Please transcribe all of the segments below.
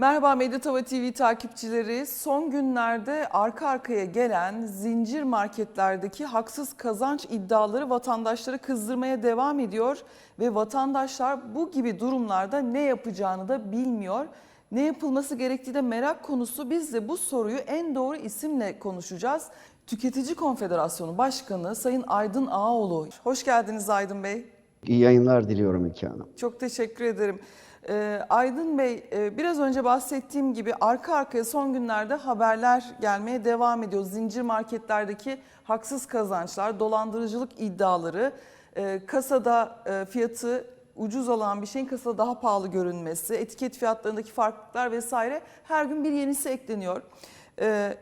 Merhaba Medyatava TV takipçileri. Son günlerde arka arkaya gelen zincir marketlerdeki haksız kazanç iddiaları vatandaşları kızdırmaya devam ediyor ve vatandaşlar bu gibi durumlarda ne yapacağını da bilmiyor. Ne yapılması gerektiği de merak konusu. Biz de bu soruyu en doğru isimle konuşacağız. Tüketici Konfederasyonu Başkanı Sayın Aydın Ağaoğlu. Hoş geldiniz Aydın Bey. İyi yayınlar diliyorum İlki Hanım. Çok teşekkür ederim. Ee, Aydın Bey, e, biraz önce bahsettiğim gibi arka arkaya son günlerde haberler gelmeye devam ediyor. Zincir marketlerdeki haksız kazançlar, dolandırıcılık iddiaları, e, kasada e, fiyatı ucuz olan bir şeyin kasada daha pahalı görünmesi, etiket fiyatlarındaki farklılıklar vesaire her gün bir yenisi ekleniyor. Ee,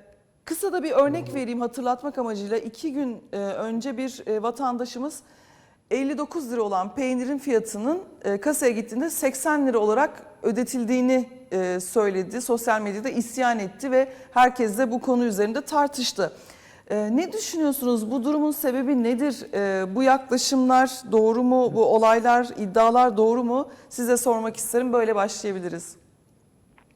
Kısa da bir örnek vereyim hatırlatmak amacıyla. iki gün e, önce bir e, vatandaşımız 59 lira olan peynirin fiyatının e, kasaya gittiğinde 80 lira olarak ödetildiğini e, söyledi. Sosyal medyada isyan etti ve herkes de bu konu üzerinde tartıştı. E, Ne düşünüyorsunuz? Bu durumun sebebi nedir? Bu yaklaşımlar doğru mu? Bu olaylar, iddialar doğru mu? Size sormak isterim. Böyle başlayabiliriz.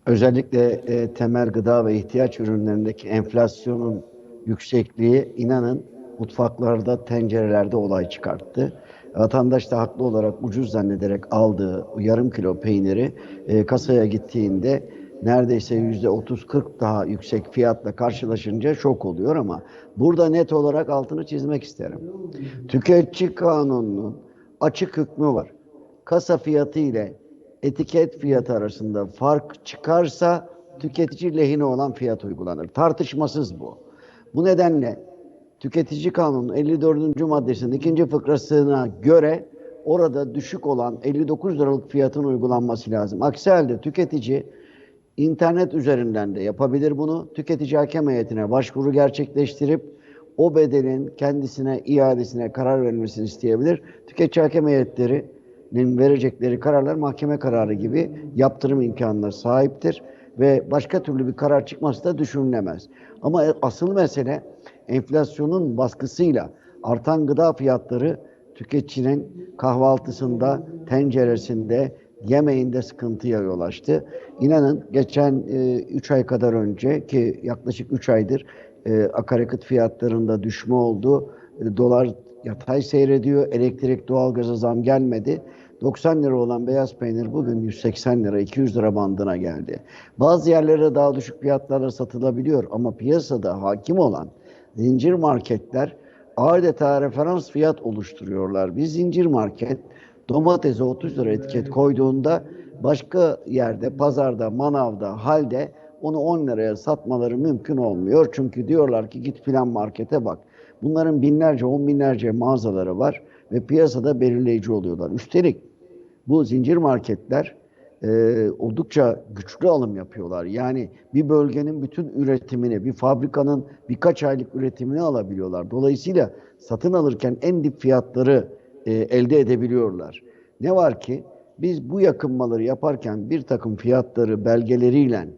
Özellikle temel gıda ve ihtiyaç ürünlerindeki enflasyonun yüksekliği inanın mutfaklarda, tencerelerde olay çıkarttı. Vatandaş da haklı olarak ucuz zannederek aldığı yarım kilo peyniri e, kasaya gittiğinde neredeyse yüzde 30-40 daha yüksek fiyatla karşılaşınca şok oluyor ama burada net olarak altını çizmek isterim. Tüketici kanununun açık hükmü var. Kasa fiyatı ile etiket fiyatı arasında fark çıkarsa tüketici lehine olan fiyat uygulanır. Tartışmasız bu. Bu nedenle Tüketici Kanunu 54. maddesinin ikinci fıkrasına göre orada düşük olan 59 liralık fiyatın uygulanması lazım. Aksi halde tüketici internet üzerinden de yapabilir bunu. Tüketici hakem heyetine başvuru gerçekleştirip o bedelin kendisine iadesine karar verilmesini isteyebilir. Tüketici hakem heyetlerinin verecekleri kararlar mahkeme kararı gibi yaptırım imkanına sahiptir ve başka türlü bir karar çıkması da düşünülemez. Ama asıl mesele enflasyonun baskısıyla artan gıda fiyatları tüketicinin kahvaltısında, tenceresinde, yemeğinde sıkıntıya yol açtı. İnanın geçen 3 ay kadar önce ki yaklaşık 3 aydır e, akaryakıt fiyatlarında düşme oldu. E, dolar yatay seyrediyor. Elektrik, doğalgaza zam gelmedi. 90 lira olan beyaz peynir bugün 180 lira, 200 lira bandına geldi. Bazı yerlere daha düşük fiyatlarla satılabiliyor ama piyasada hakim olan zincir marketler adeta referans fiyat oluşturuyorlar. Bir zincir market domatese 30 lira etiket koyduğunda başka yerde, pazarda, manavda, halde onu 10 liraya satmaları mümkün olmuyor. Çünkü diyorlar ki git filan markete bak. Bunların binlerce, on binlerce mağazaları var ve piyasada belirleyici oluyorlar. Üstelik bu zincir marketler e, oldukça güçlü alım yapıyorlar. Yani bir bölgenin bütün üretimini, bir fabrikanın birkaç aylık üretimini alabiliyorlar. Dolayısıyla satın alırken en dip fiyatları e, elde edebiliyorlar. Ne var ki biz bu yakınmaları yaparken bir takım fiyatları belgeleriyle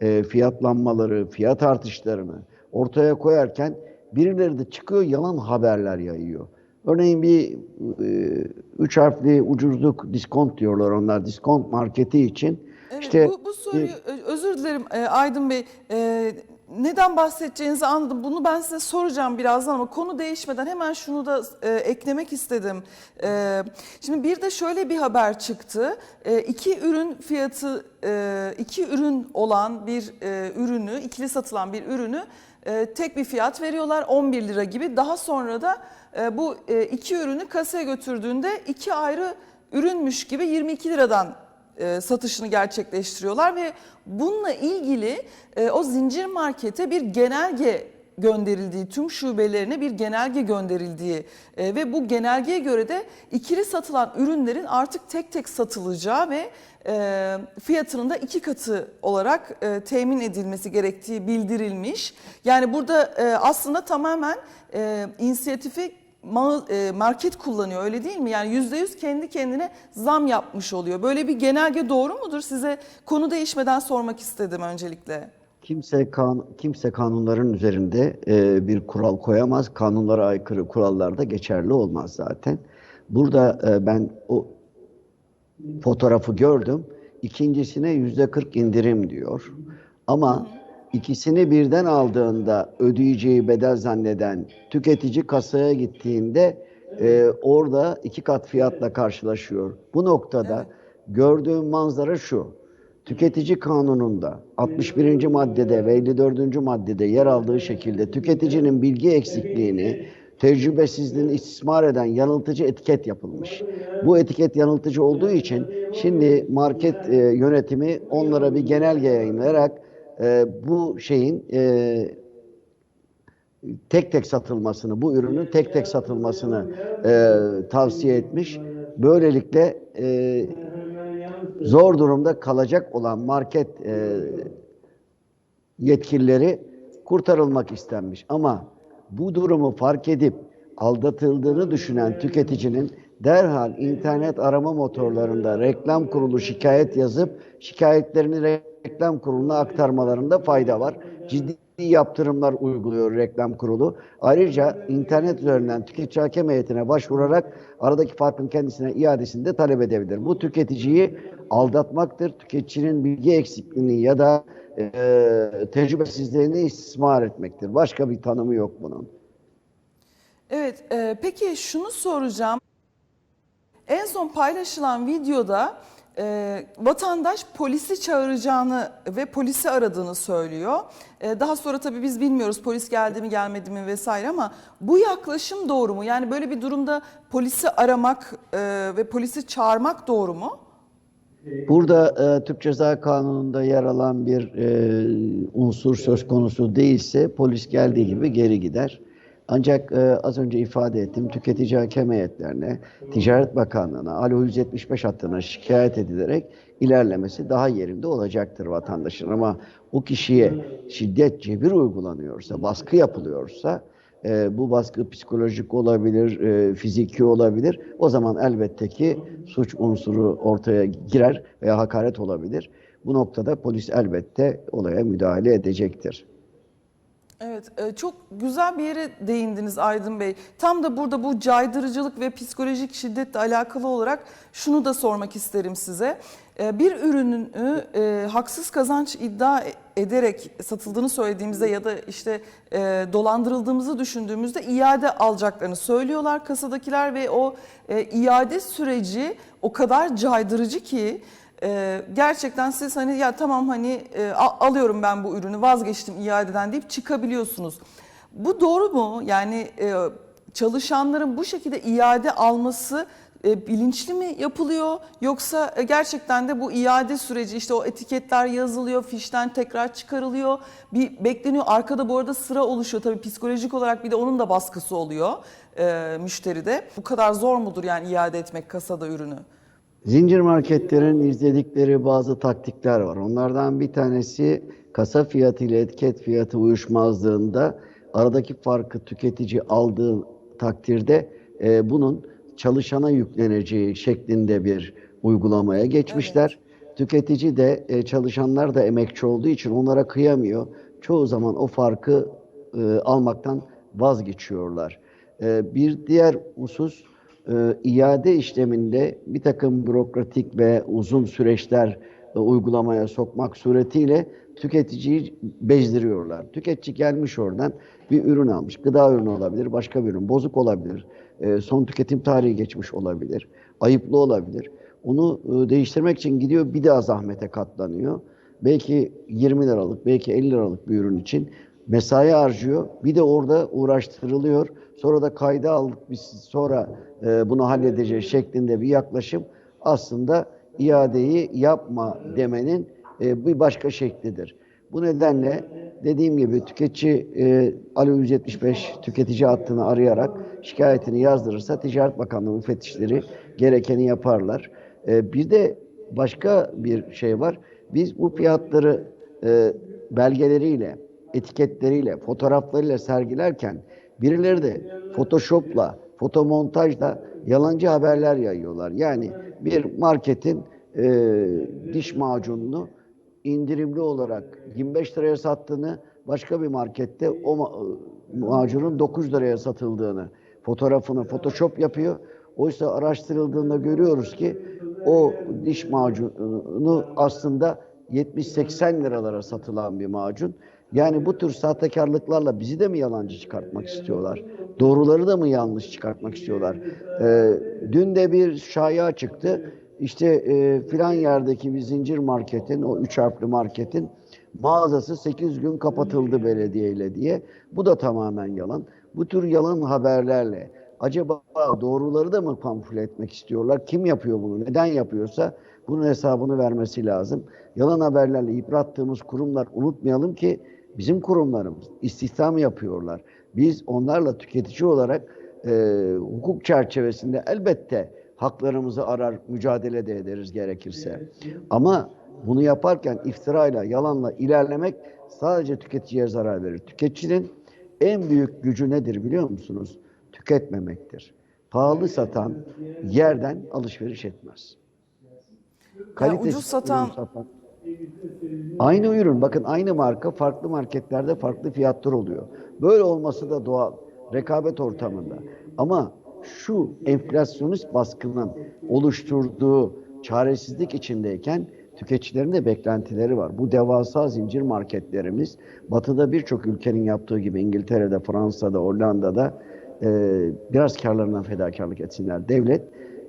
e, fiyatlanmaları, fiyat artışlarını ortaya koyarken birileri de çıkıyor yalan haberler yayıyor. Örneğin bir e, üç harfli ucuzluk diskont diyorlar onlar diskont marketi için. Evet, işte bu, bu soruyu özür dilerim e, Aydın Bey. E, neden bahsedeceğinizi anladım. Bunu ben size soracağım birazdan ama konu değişmeden hemen şunu da e, eklemek istedim. E, şimdi bir de şöyle bir haber çıktı. E, iki ürün fiyatı, e, iki ürün olan bir e, ürünü, ikili satılan bir ürünü e, tek bir fiyat veriyorlar 11 lira gibi. Daha sonra da e, bu e, iki ürünü kasaya götürdüğünde iki ayrı ürünmüş gibi 22 liradan e, satışını gerçekleştiriyorlar ve bununla ilgili o zincir markete bir genelge gönderildiği, tüm şubelerine bir genelge gönderildiği e, ve bu genelgeye göre de ikili satılan ürünlerin artık tek tek satılacağı ve e, fiyatının da iki katı olarak e, temin edilmesi gerektiği bildirilmiş. Yani burada e, aslında tamamen e, inisiyatifi e, market kullanıyor öyle değil mi? Yani yüzde yüz kendi kendine zam yapmış oluyor. Böyle bir genelge doğru mudur? Size konu değişmeden sormak istedim öncelikle. Kimse kan, kimse kanunların üzerinde e, bir kural koyamaz. Kanunlara aykırı kurallar da geçerli olmaz zaten. Burada e, ben o fotoğrafı gördüm. ikincisine yüzde 40 indirim diyor. Ama ikisini birden aldığında ödeyeceği bedel zanneden tüketici kasaya gittiğinde e, orada iki kat fiyatla karşılaşıyor. Bu noktada gördüğüm manzara şu. Tüketici kanununda 61. maddede ve 54. maddede yer aldığı şekilde tüketicinin bilgi eksikliğini, tecrübesizliğini istismar eden yanıltıcı etiket yapılmış. Bu etiket yanıltıcı olduğu için şimdi market e, yönetimi onlara bir genelge yayınlayarak e, bu şeyin e, tek tek satılmasını, bu ürünün tek tek satılmasını e, tavsiye etmiş. Böylelikle e, zor durumda kalacak olan market e, yetkilileri kurtarılmak istenmiş. Ama bu durumu fark edip aldatıldığını düşünen tüketicinin derhal internet arama motorlarında reklam kurulu şikayet yazıp şikayetlerini reklam kuruluna aktarmalarında fayda var. Ciddi yaptırımlar uyguluyor reklam kurulu. Ayrıca internet üzerinden tüketici hakem heyetine başvurarak aradaki farkın kendisine iadesini de talep edebilir. Bu tüketiciyi aldatmaktır. Tüketicinin bilgi eksikliğini ya da e, tecrübesizliğini istismar etmektir. Başka bir tanımı yok bunun. Evet, e, peki şunu soracağım. En son paylaşılan videoda e, vatandaş polisi çağıracağını ve polisi aradığını söylüyor. E, daha sonra tabii biz bilmiyoruz polis geldi mi gelmedi mi vesaire ama bu yaklaşım doğru mu? Yani böyle bir durumda polisi aramak e, ve polisi çağırmak doğru mu? Burada e, Türk Ceza Kanunu'nda yer alan bir e, unsur söz konusu değilse polis geldiği gibi geri gider. Ancak e, az önce ifade ettim tüketici hakem heyetlerine, Ticaret Bakanlığı'na, Alo 175 hattına şikayet edilerek ilerlemesi daha yerinde olacaktır vatandaşın. Ama o kişiye şiddet, cebir uygulanıyorsa, baskı yapılıyorsa e, bu baskı psikolojik olabilir, e, fiziki olabilir. O zaman elbette ki suç unsuru ortaya girer veya hakaret olabilir. Bu noktada polis elbette olaya müdahale edecektir. Evet, e, çok güzel bir yere değindiniz Aydın Bey. Tam da burada bu caydırıcılık ve psikolojik şiddetle alakalı olarak şunu da sormak isterim size. E, Bir ürünün e, haksız kazanç iddia ederek satıldığını söylediğimizde ya da işte dolandırıldığımızı düşündüğümüzde iade alacaklarını söylüyorlar kasadakiler ve o iade süreci o kadar caydırıcı ki ee, gerçekten siz hani ya tamam hani e, alıyorum ben bu ürünü vazgeçtim iadeden deyip çıkabiliyorsunuz. Bu doğru mu? Yani e, çalışanların bu şekilde iade alması e, bilinçli mi yapılıyor yoksa e, gerçekten de bu iade süreci işte o etiketler yazılıyor, fişten tekrar çıkarılıyor. Bir bekleniyor. Arkada bu arada sıra oluşuyor tabii psikolojik olarak bir de onun da baskısı oluyor e, müşteride. Bu kadar zor mudur yani iade etmek kasada ürünü? Zincir marketlerin izledikleri bazı taktikler var. Onlardan bir tanesi kasa fiyatı ile etiket fiyatı uyuşmazlığında aradaki farkı tüketici aldığı takdirde e, bunun çalışana yükleneceği şeklinde bir uygulamaya geçmişler. Tüketici de e, çalışanlar da emekçi olduğu için onlara kıyamıyor. Çoğu zaman o farkı e, almaktan vazgeçiyorlar. E, bir diğer husus e, iade işleminde bir takım bürokratik ve uzun süreçler e, uygulamaya sokmak suretiyle tüketiciyi bezdiriyorlar. Tüketici gelmiş oradan bir ürün almış. Gıda ürünü olabilir, başka bir ürün. Bozuk olabilir. e, son tüketim tarihi geçmiş olabilir. Ayıplı olabilir. Onu e, değiştirmek için gidiyor bir daha zahmete katlanıyor. Belki 20 liralık, belki 50 liralık bir ürün için mesai harcıyor. Bir de orada uğraştırılıyor. Sonra da kayda aldık biz sonra e, bunu halledeceğiz şeklinde bir yaklaşım aslında iadeyi yapma demenin e, bir başka şeklidir. Bu nedenle dediğim gibi tüketici e, Alo 175 tüketici hattını arayarak şikayetini yazdırırsa Ticaret Bakanlığı müfettişleri gerekeni yaparlar. E, bir de başka bir şey var. Biz bu fiyatları e, belgeleriyle, etiketleriyle, fotoğraflarıyla sergilerken birileri de Photoshop'la, fotomontajla yalancı haberler yayıyorlar. Yani bir marketin e, diş macununu indirimli olarak 25 liraya sattığını, başka bir markette o ma- macunun 9 liraya satıldığını fotoğrafını Photoshop yapıyor. Oysa araştırıldığında görüyoruz ki o diş macunu aslında 70-80 liralara satılan bir macun. Yani bu tür sahtekarlıklarla bizi de mi yalancı çıkartmak istiyorlar? Doğruları da mı yanlış çıkartmak istiyorlar? Ee, dün de bir şaya çıktı. İşte e, filan yerdeki bir zincir marketin, o üç harfli marketin mağazası 8 gün kapatıldı belediyeyle diye. Bu da tamamen yalan. Bu tür yalan haberlerle acaba doğruları da mı pamfle etmek istiyorlar? Kim yapıyor bunu? Neden yapıyorsa bunun hesabını vermesi lazım. Yalan haberlerle yıprattığımız kurumlar unutmayalım ki bizim kurumlarımız istihdam yapıyorlar. Biz onlarla tüketici olarak e, hukuk çerçevesinde elbette haklarımızı arar, mücadele de ederiz gerekirse. Ama bunu yaparken iftirayla, yalanla ilerlemek sadece tüketiciye zarar verir. Tüketicinin en büyük gücü nedir biliyor musunuz? Tüketmemektir. Pahalı satan yerden alışveriş etmez. Kalitesiz ucuz satan- satan Aynı ürün bakın aynı marka farklı marketlerde farklı fiyatlar oluyor. Böyle olması da doğal rekabet ortamında. Ama şu enflasyonist baskının oluşturduğu çaresizlik içindeyken tüketicilerin de beklentileri var. Bu devasa zincir marketlerimiz batıda birçok ülkenin yaptığı gibi İngiltere'de, Fransa'da, Hollanda'da e, biraz karlarından fedakarlık etsinler. Devlet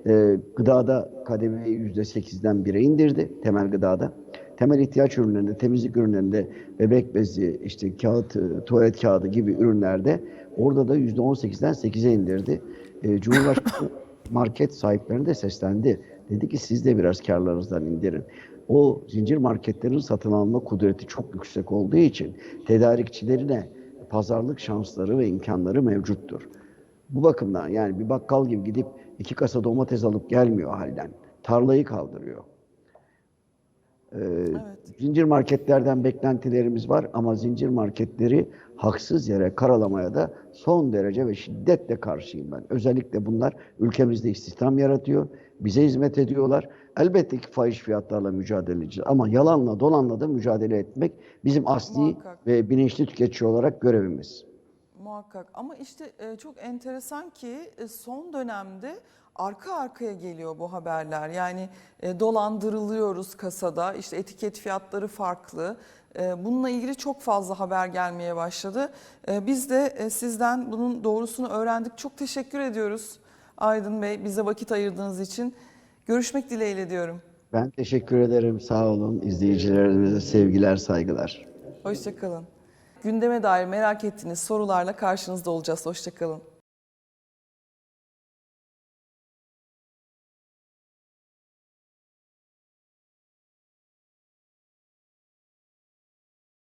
e, gıdada KDV'yi %8'den 1'e indirdi temel gıdada. Temel ihtiyaç ürünlerinde, temizlik ürünlerinde, bebek bezi, işte kağıt, e, tuvalet kağıdı gibi ürünlerde orada da %18'den 8'e indirdi. E, Cumhurbaşkanı market sahiplerine de seslendi. Dedi ki siz de biraz karlarınızdan indirin. O zincir marketlerin satın alma kudreti çok yüksek olduğu için tedarikçilerine pazarlık şansları ve imkanları mevcuttur. Bu bakımdan yani bir bakkal gibi gidip iki kasa domates alıp gelmiyor halden. Tarlayı kaldırıyor. Ee, Zincir marketlerden beklentilerimiz var ama zincir marketleri haksız yere karalamaya da son derece ve şiddetle karşıyım ben. Özellikle bunlar ülkemizde istihdam yaratıyor, bize hizmet ediyorlar. Elbette ki fahiş fiyatlarla mücadele edeceğiz ama yalanla dolanla da mücadele etmek bizim asli Muhakkak. ve bilinçli tüketici olarak görevimiz. Muhakkak ama işte e, çok enteresan ki e, son dönemde arka arkaya geliyor bu haberler. Yani e, dolandırılıyoruz kasada işte etiket fiyatları farklı. E, Bununla ilgili çok fazla haber gelmeye başladı. E, Biz de e, sizden bunun doğrusunu öğrendik. Çok teşekkür ediyoruz Aydın Bey bize vakit ayırdığınız için. Görüşmek dileğiyle diyorum. Ben teşekkür ederim. Sağ olun. İzleyicilerimize sevgiler, saygılar. Hoşçakalın. Gündeme dair merak ettiğiniz sorularla karşınızda olacağız. Hoşçakalın.